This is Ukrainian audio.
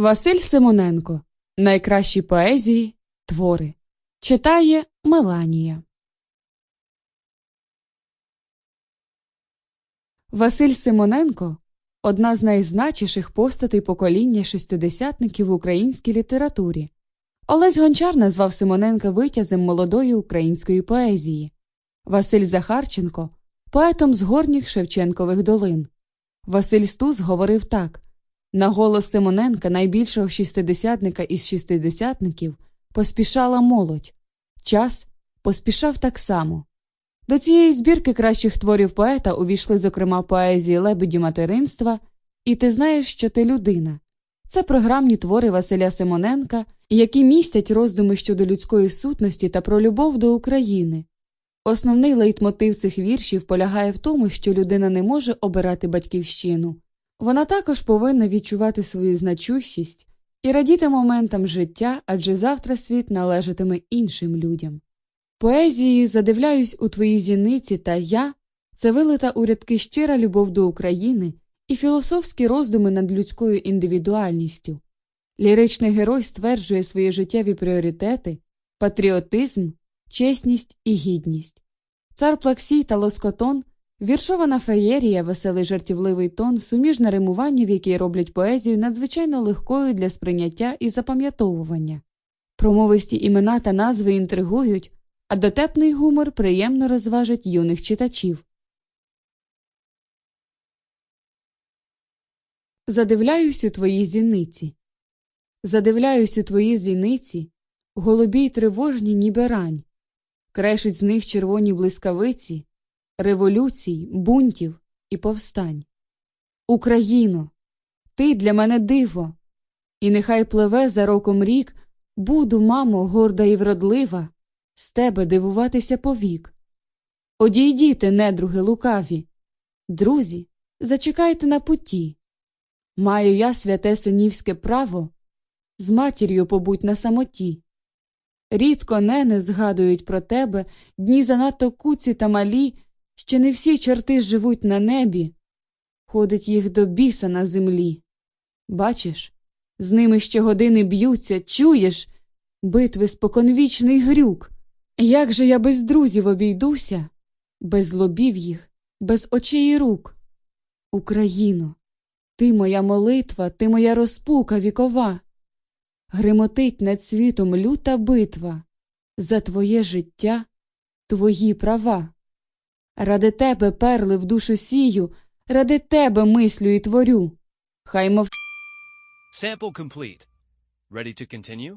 Василь Симоненко. Найкращі поезії. Твори. Читає Меланія. Василь Симоненко одна з найзначіших постатей покоління шестидесятників в українській літературі. Олесь Гончар назвав Симоненка витязем молодої української поезії. Василь Захарченко поетом з горніх Шевченкових долин. Василь Стус говорив так на голос Симоненка, найбільшого шістидесятника із шістидесятників, поспішала молодь. Час поспішав так само. До цієї збірки кращих творів поета увійшли, зокрема, поезії лебеді материнства і Ти знаєш, що ти людина. Це програмні твори Василя Симоненка, які містять роздуми щодо людської сутності та про любов до України. Основний лейтмотив цих віршів полягає в тому, що людина не може обирати батьківщину. Вона також повинна відчувати свою значущість і радіти моментам життя, адже завтра світ належатиме іншим людям. Поезії задивляюсь у твоїй зіниці та я це вилита у рядки щира любов до України і філософські роздуми над людською індивідуальністю. Ліричний герой стверджує свої життєві пріоритети, патріотизм, чесність і гідність. Цар Плаксій та Лоскотон, віршована феєрія, веселий жартівливий тон, суміжне римування, в якій роблять поезію надзвичайно легкою для сприйняття і запам'ятовування. Промовисті імена та назви інтригують, а дотепний гумор приємно розважить юних читачів. Задивляюсь у твої зіниці. Задивляюсь у твої зіниці, голубі й тривожні, ніби рань, крешуть з них червоні блискавиці, революцій, бунтів і повстань. Україно, ти для мене диво, і нехай пливе за роком рік, буду, мамо, горда і вродлива, з тебе дивуватися повік. Одійдіте, недруги лукаві, друзі, зачекайте на путі. Маю я святе синівське право, з матір'ю побудь на самоті. Рідко не згадують про тебе дні занадто куці та малі, ще не всі чорти живуть на небі, ходить їх до біса на землі. Бачиш, з ними ще години б'ються, чуєш битви споконвічний грюк. Як же я без друзів обійдуся, без лобів їх, без очей і рук? Україно, ти моя молитва, ти моя розпука вікова. Гримотить над світом люта битва за твоє життя, твої права. Ради тебе перли в душу сію, ради тебе мислю і творю. Хай мов Sample complete. Ready to continue?